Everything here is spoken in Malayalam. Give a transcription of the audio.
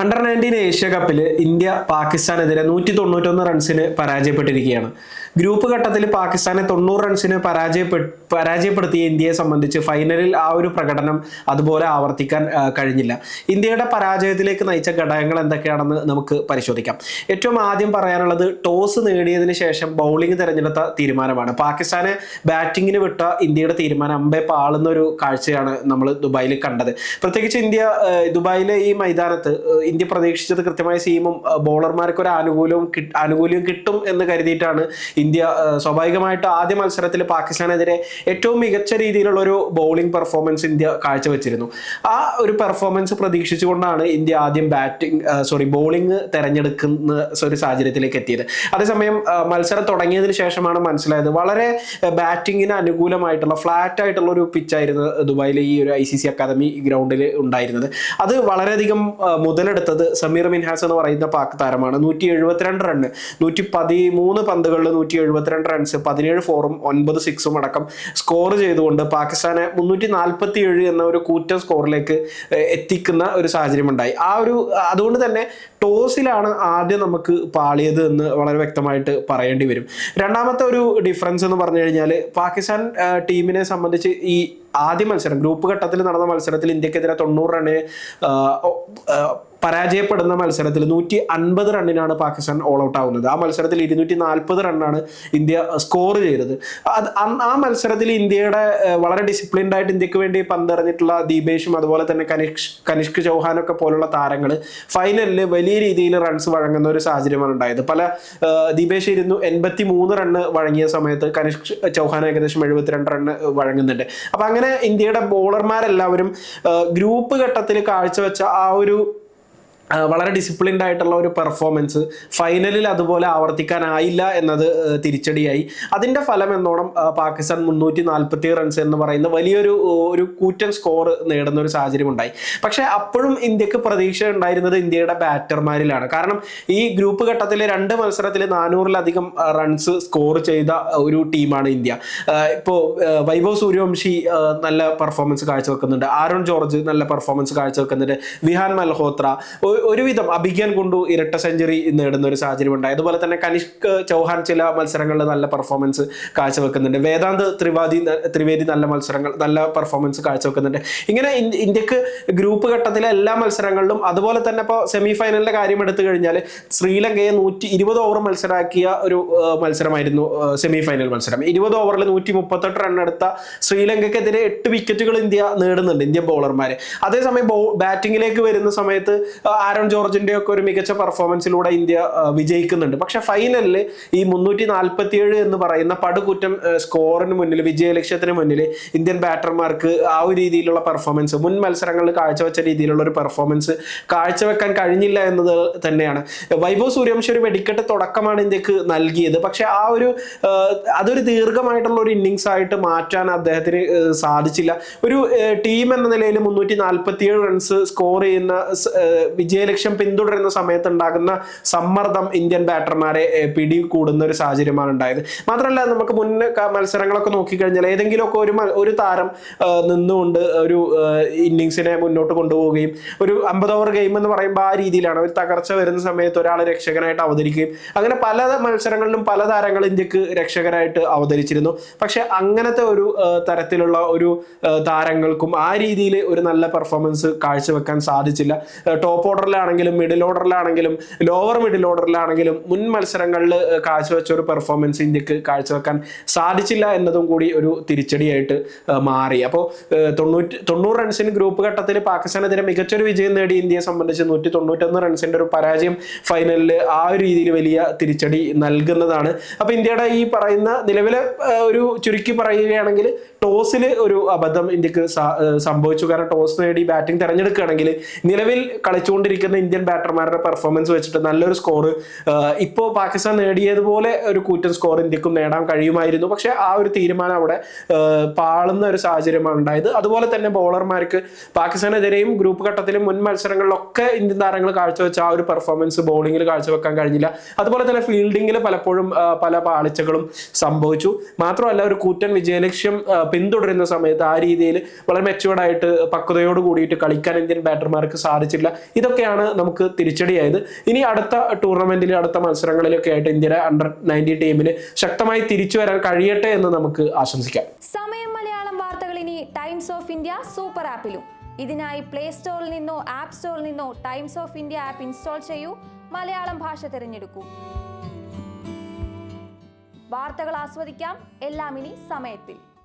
അണ്ടർ നയന്റീൻ ഏഷ്യ കപ്പിൽ ഇന്ത്യ പാകിസ്ഥാനെതിരെ നൂറ്റി തൊണ്ണൂറ്റൊന്ന് റൺസിന് പരാജയപ്പെട്ടിരിക്കുകയാണ്. ഗ്രൂപ്പ് ഘട്ടത്തിൽ പാകിസ്ഥാനെ തൊണ്ണൂറ് റൺസിന് പരാജയപ്പെ പരാജയപ്പെടുത്തിയ ഇന്ത്യയെ സംബന്ധിച്ച് ഫൈനലിൽ ആ ഒരു പ്രകടനം അതുപോലെ ആവർത്തിക്കാൻ കഴിഞ്ഞില്ല. ഇന്ത്യയുടെ പരാജയത്തിലേക്ക് നയിച്ച ഘടകങ്ങൾ എന്തൊക്കെയാണെന്ന് നമുക്ക് പരിശോധിക്കാം. ഏറ്റവും ആദ്യം പറയാനുള്ളത് ടോസ് നേടിയതിനു ശേഷം ബൗളിംഗ് തിരഞ്ഞെടുത്ത തീരുമാനമാണ്. പാകിസ്ഥാനെ ബാറ്റിങ്ങിന് വിട്ട ഇന്ത്യയുടെ തീരുമാനം അമ്പേ പാളുന്ന ഒരു കാഴ്ചയാണ് നമ്മൾ ദുബായിൽ കണ്ടത്. പ്രത്യേകിച്ച് ഇന്ത്യ ദുബായിലെ ഈ മൈതാനത്ത് ഇന്ത്യ പ്രതീക്ഷിച്ചത് കൃത്യമായ സീമും ബോളർമാർക്ക് ഒരു ആനുകൂല്യവും ആനുകൂല്യം കിട്ടും എന്ന് കരുതിയിട്ടാണ് ഇന്ത്യ സ്വാഭാവികമായിട്ട് ആദ്യ മത്സരത്തിൽ പാകിസ്ഥാനെതിരെ ഏറ്റവും മികച്ച രീതിയിലുള്ള ഒരു ബൗളിംഗ് പെർഫോമൻസ് ഇന്ത്യ കാഴ്ചവെച്ചിരുന്നു. ആ ഒരു പെർഫോമൻസ് പ്രതീക്ഷിച്ചുകൊണ്ടാണ് ഇന്ത്യ ആദ്യം ബാറ്റിംഗ് സോറി ബോളിംഗ് തെരഞ്ഞെടുക്കുന്ന ഒരു സാഹചര്യത്തിലേക്ക് എത്തിയത്. അതേസമയം മത്സരം തുടങ്ങിയതിന് ശേഷമാണ് മനസ്സിലായത് വളരെ ബാറ്റിങ്ങിന് അനുകൂലമായിട്ടുള്ള ഫ്ലാറ്റ് ആയിട്ടുള്ള ഒരു പിച്ചായിരുന്നു ദുബായിലെ ഈ ഒരു ഐ സി സി അക്കാദമി ഗ്രൗണ്ടിൽ ഉണ്ടായിരുന്നത്. അത് വളരെയധികം ആ, മുതലെടുത്തത് സമീർ മിൻഹാസ് എന്ന് പറയുന്ന പാക് താരമാണ്. നൂറ്റി എഴുപത്തിരണ്ട് റണ്ണ് നൂറ്റി പതിമൂന്ന് പന്തുകളിൽ നൂറ്റി എഴുപത്തിരണ്ട് റൺസ് പതിനേഴ് ഫോറും ഒൻപത് സിക്സും അടക്കം സ്കോർ ചെയ്തുകൊണ്ട് പാകിസ്ഥാനെ മുന്നൂറ്റി നാൽപ്പത്തി ഏഴ് എന്ന ഒരു കൂറ്റ സ്കോറിലേക്ക് എത്തിക്കുന്ന ഒരു സാഹചര്യം ഉണ്ടായി ആ ഒരു അതുകൊണ്ട് തന്നെ ടോസിലാണ് ആദ്യം നമുക്ക് പാളിയത് എന്ന് വളരെ വ്യക്തമായിട്ട് പറയേണ്ടി വരും. രണ്ടാമത്തെ ഒരു ഡിഫറൻസ് എന്ന് പറഞ്ഞു കഴിഞ്ഞാൽ പാകിസ്ഥാൻ ടീമിനെ സംബന്ധിച്ച് ഈ ആദ്യ മത്സരം ഗ്രൂപ്പ് ഘട്ടത്തിൽ നടന്ന മത്സരത്തിൽ ഇന്ത്യക്കെതിരെ തൊണ്ണൂറ് ആ, പരാജയപ്പെടുന്ന മത്സരത്തിൽ നൂറ്റി അൻപത് റണ്ണിനാണ് പാകിസ്ഥാൻ ഓൾ ഔട്ട് ആവുന്നത്. ആ മത്സരത്തിൽ ഇരുന്നൂറ്റി നാൽപ്പത് റണ്ണാണ് ഇന്ത്യ സ്കോർ ചെയ്തത്. അത് ആ മത്സരത്തിൽ ഇന്ത്യയുടെ വളരെ ഡിസിപ്ലിൻഡ് ആയിട്ട് ഇന്ത്യയ്ക്ക് വേണ്ടി പന്തെറിഞ്ഞിട്ടുള്ള ദീപേഷും അതുപോലെ തന്നെ കനിഷ് കനിഷ്ക് ചൗഹാനൊക്കെ പോലുള്ള താരങ്ങൾ ഫൈനലിൽ വലിയ രീതിയിൽ റൺസ് വഴങ്ങുന്ന ഒരു സാഹചര്യമാണ് ഉണ്ടായത്. പല ദീപേഷ് ഇരുന്നു എൺപത്തി മൂന്ന് റണ്ണ് വഴങ്ങിയ സമയത്ത് കനിഷ്ക് ചൗഹാൻ ഏകദേശം എഴുപത്തിരണ്ട് റണ്ണ് വഴങ്ങുന്നുണ്ട്. അപ്പം അങ്ങനെ ഇന്ത്യയുടെ ബോളർമാരെല്ലാവരും ഗ്രൂപ്പ് ഘട്ടത്തിൽ കാഴ്ചവെച്ച ആ ഒരു വളരെ ഡിസിപ്ലിൻഡ് ആയിട്ടുള്ള ഒരു പെർഫോമൻസ് ഫൈനലിൽ അതുപോലെ ആവർത്തിക്കാനായില്ല എന്നത് തിരിച്ചടിയായി. അതിന്റെ ഫലം എന്നോണം പാകിസ്ഥാൻ മുന്നൂറ്റി നാൽപ്പത്തി റൺസ് എന്ന് പറയുന്ന വലിയൊരു ഒരു കൂറ്റൻ സ്കോർ നേടുന്ന ഒരു സാഹചര്യം ഉണ്ടായി പക്ഷെ അപ്പോഴും ഇന്ത്യയ്ക്ക് പ്രതീക്ഷ ഉണ്ടായിരുന്നത് ഇന്ത്യയുടെ ബാറ്റർമാരിലാണ് കാരണം ഈ ഗ്രൂപ്പ് ഘട്ടത്തിലെ രണ്ട് മത്സരത്തിൽ നാനൂറിലധികം റൺസ് സ്കോർ ചെയ്ത ഒരു ടീമാണ് ഇന്ത്യ. ഇപ്പോൾ വൈഭവ് സൂര്യവംശി നല്ല പെർഫോമൻസ് കാഴ്ചവെക്കുന്നുണ്ട്. ആരോൺ ജോർജ് നല്ല പെർഫോമൻസ് കാഴ്ചവെക്കുന്നുണ്ട്. വിഹാൻ മൽഹോത്ര ഒരുവിധം അഭിജ്ഞാൻ കൊണ്ടു ഇരട്ട സെഞ്ചുറി നേടുന്ന ഒരു സാഹചര്യം ഉണ്ടായി അതുപോലെ തന്നെ കനിഷ്ക് ചൗഹാൻ ചില മത്സരങ്ങളിൽ നല്ല പെർഫോമൻസ് കാഴ്ചവെക്കുന്നുണ്ട്. വേദാന്ത് ത്രിവാദി ത്രിവേദി നല്ല മത്സരങ്ങൾ നല്ല പെർഫോമൻസ് കാഴ്ചവെക്കുന്നുണ്ട്. ഇങ്ങനെ ഇന്ത്യയ്ക്ക് ഗ്രൂപ്പ് ഘട്ടത്തിലെ എല്ലാ മത്സരങ്ങളിലും അതുപോലെ തന്നെ ഇപ്പോൾ സെമി ഫൈനലിന്റെ കാര്യം എടുത്തു കഴിഞ്ഞാൽ ശ്രീലങ്കയെ നൂറ്റി ഇരുപത് ഓവർ മത്സരമാക്കിയ ഒരു മത്സരമായിരുന്നു സെമി ഫൈനൽ മത്സരം. ഇരുപത് ഓവറിൽ നൂറ്റി മുപ്പത്തെട്ട് റൺ എടുത്ത ശ്രീലങ്കയ്ക്കെതിരെ എട്ട് വിക്കറ്റുകൾ ഇന്ത്യ നേടുന്നുണ്ട് ഇന്ത്യൻ ബൗളർമാർ അതേസമയം ബോ ബാറ്റിങ്ങിലേക്ക് വരുന്ന സമയത്ത് ആരോൺ ജോർജിന്റെ ഒക്കെ ഒരു മികച്ച പെർഫോമൻസിലൂടെ ഇന്ത്യ വിജയിക്കുന്നുണ്ട്. പക്ഷെ ഫൈനലിൽ ഈ മുന്നൂറ്റി നാൽപ്പത്തിയേഴ് എന്ന് പറയുന്ന പടുകുറ്റം സ്കോറിന് മുന്നിൽ വിജയലക്ഷ്യത്തിന് മുന്നിൽ ഇന്ത്യൻ ബാറ്റർമാർക്ക് ആ ഒരു രീതിയിലുള്ള പെർഫോമൻസ് മുൻ മത്സരങ്ങളിൽ കാഴ്ചവെച്ച രീതിയിലുള്ള ഒരു പെർഫോമൻസ് കാഴ്ചവെക്കാൻ കഴിഞ്ഞില്ല എന്നത് തന്നെയാണ്. വൈഭവ് സൂര്യവംശി ഒരു വെടിക്കെട്ട് തുടക്കമാണ് ഇന്ത്യയ്ക്ക് നൽകിയത്. പക്ഷെ ആ ഒരു അതൊരു ദീർഘമായിട്ടുള്ള ഒരു ഇന്നിങ്സ് ആയിട്ട് മാറ്റാൻ അദ്ദേഹത്തിന് സാധിച്ചില്ല. ഒരു ടീം എന്ന നിലയിൽ മുന്നൂറ്റി നാൽപ്പത്തിയേഴ് റൺസ് സ്കോർ ചെയ്യുന്ന ആ, വിജയലക്ഷ്യം പിന്തുടരുന്ന സമയത്ത് ഉണ്ടാകുന്ന സമ്മർദ്ദം ഇന്ത്യൻ ബാറ്റർമാരെ ആ, പിടി കൂടുന്ന ഒരു സാഹചര്യമാണ് ഉണ്ടായത്. മാത്രമല്ല നമുക്ക് മുൻ മത്സരങ്ങളൊക്കെ നോക്കിക്കഴിഞ്ഞാൽ ഏതെങ്കിലുമൊക്കെ ഒരു ഒരു താരം നിന്നുകൊണ്ട് ഒരു ഇന്നിങ്സിനെ മുന്നോട്ട് കൊണ്ടുപോവുകയും ഒരു അമ്പത് ഓവർ ഗെയിം എന്ന് പറയുമ്പോൾ ആ രീതിയിലാണ് ഒരു തകർച്ച വരുന്ന സമയത്ത് ഒരാൾ രക്ഷകനായിട്ട് അവതരിക്കുകയും അങ്ങനെ പല മത്സരങ്ങളിലും പല താരങ്ങൾ ഇന്ത്യയ്ക്ക് രക്ഷകരായിട്ട് അവതരിച്ചിരുന്നു. പക്ഷെ അങ്ങനത്തെ ഒരു തരത്തിലുള്ള ഒരു താരങ്ങൾക്കും ആ രീതിയിൽ ഒരു നല്ല പെർഫോമൻസ് കാഴ്ചവെക്കാൻ സാധിച്ചില്ല. ടോപ്പ് ഓർഡറിലാണെങ്കിലും മിഡിൽ ഓർഡറിലാണെങ്കിലും ലോവർ മിഡിൽ ഓർഡറിലാണെങ്കിലും മുൻ മത്സരങ്ങളിൽ കാഴ്ചവെച്ച ഒരു പെർഫോമൻസ് ഇന്ത്യയ്ക്ക് കാഴ്ചവെക്കാൻ സാധിച്ചില്ല എന്നതും കൂടി ഒരു തിരിച്ചടിയായിട്ട് മാറി. അപ്പോൾ തൊണ്ണൂറ്റി തൊണ്ണൂറ് റൺസിന് ഗ്രൂപ്പ് ഘട്ടത്തിൽ പാകിസ്ഥാനെതിരെ മികച്ചൊരു വിജയം നേടി ഇന്ത്യയെ സംബന്ധിച്ച് നൂറ്റി തൊണ്ണൂറ്റൊന്ന് റൺസിന്റെ ഒരു പരാജയം ഫൈനലിൽ ആ ഒരു രീതിയിൽ വലിയ തിരിച്ചടി നൽകുന്നതാണ്. അപ്പോൾ ഇന്ത്യയുടെ ഈ പറയുന്ന നിലവിലെ ഒരു ചുരുക്കി പറയുകയാണെങ്കിൽ ടോസിൽ ഒരു അബദ്ധം ഇന്ത്യയ്ക്ക് സംഭവിച്ചു. കാരണം ടോസ് നേടി ബാറ്റിംഗ് തിരഞ്ഞെടുക്കുകയാണെങ്കിൽ നിലവിൽ കളിച്ചുകൊണ്ടിരിക്കുന്ന ഇന്ത്യൻ ബാറ്റർമാരുടെ പെർഫോമൻസ് വെച്ചിട്ട് നല്ലൊരു സ്കോർ ഇപ്പോൾ പാകിസ്ഥാൻ നേടിയതുപോലെ ഒരു കൂറ്റൻ സ്കോർ ഇന്ത്യക്കും നേടാൻ കഴിയുമായിരുന്നു. പക്ഷേ ആ ഒരു തീരുമാനം അവിടെ പാളുന്ന ഒരു സാഹചര്യമാണ് ഉണ്ടായത്. അതുപോലെ തന്നെ ബോളർമാർക്ക് പാകിസ്ഥാനെതിരെയും ഗ്രൂപ്പ് ഘട്ടത്തിലും മുൻ മത്സരങ്ങളിലൊക്കെ ഇന്ത്യൻ താരങ്ങൾ കാഴ്ചവെച്ച ആ ഒരു പെർഫോമൻസ് ബോളിങ്ങിൽ കാഴ്ചവെക്കാൻ കഴിഞ്ഞില്ല. അതുപോലെ തന്നെ ഫീൽഡിങ്ങിൽ പലപ്പോഴും പല പാളിച്ചകളും സംഭവിച്ചു. മാത്രമല്ല ഒരു കൂറ്റൻ വിജയലക്ഷ്യം പിന്തുടരുന്ന സമയത്ത് ആ രീതിയിൽ വളരെ മെച്ചുവേർഡായിട്ട് പക്വതയോട് കൂടിയിട്ട് കളിക്കാൻ ഇന്ത്യൻ ബാറ്റർമാർക്ക് സാധിച്ചില്ല. ഇതൊക്കെയാണ് അവിടെയാണ് നമുക്ക് തിരിച്ചടിയായത്. ഇനി അടുത്ത ടൂർണമെന്റിൽ അടുത്ത മത്സരങ്ങളിലൊക്കെ ആയിട്ട് ഇന്ത്യയുടെ അണ്ടർ നയന്റി ടീമിന് ശക്തമായി തിരിച്ചു വരാൻ കഴിയട്ടെ എന്ന് നമുക്ക് ആശംസിക്കാം. സമയം മലയാളം വാർത്തകൾ ഇനി ടൈംസ് ഓഫ് ഇന്ത്യ സൂപ്പർ ആപ്പിലും ഇതിനായി പ്ലേ സ്റ്റോറിൽ നിന്നോ ആപ്പ് സ്റ്റോറിൽ നിന്നോ Times of India app install ചെയ്യൂ. മലയാളം ഭാഷ തിരഞ്ഞെടുക്കൂ. വാർത്തകൾ ആസ്വദിക്കാം. എല്ലാം ഇനി സമയത്തിൽ.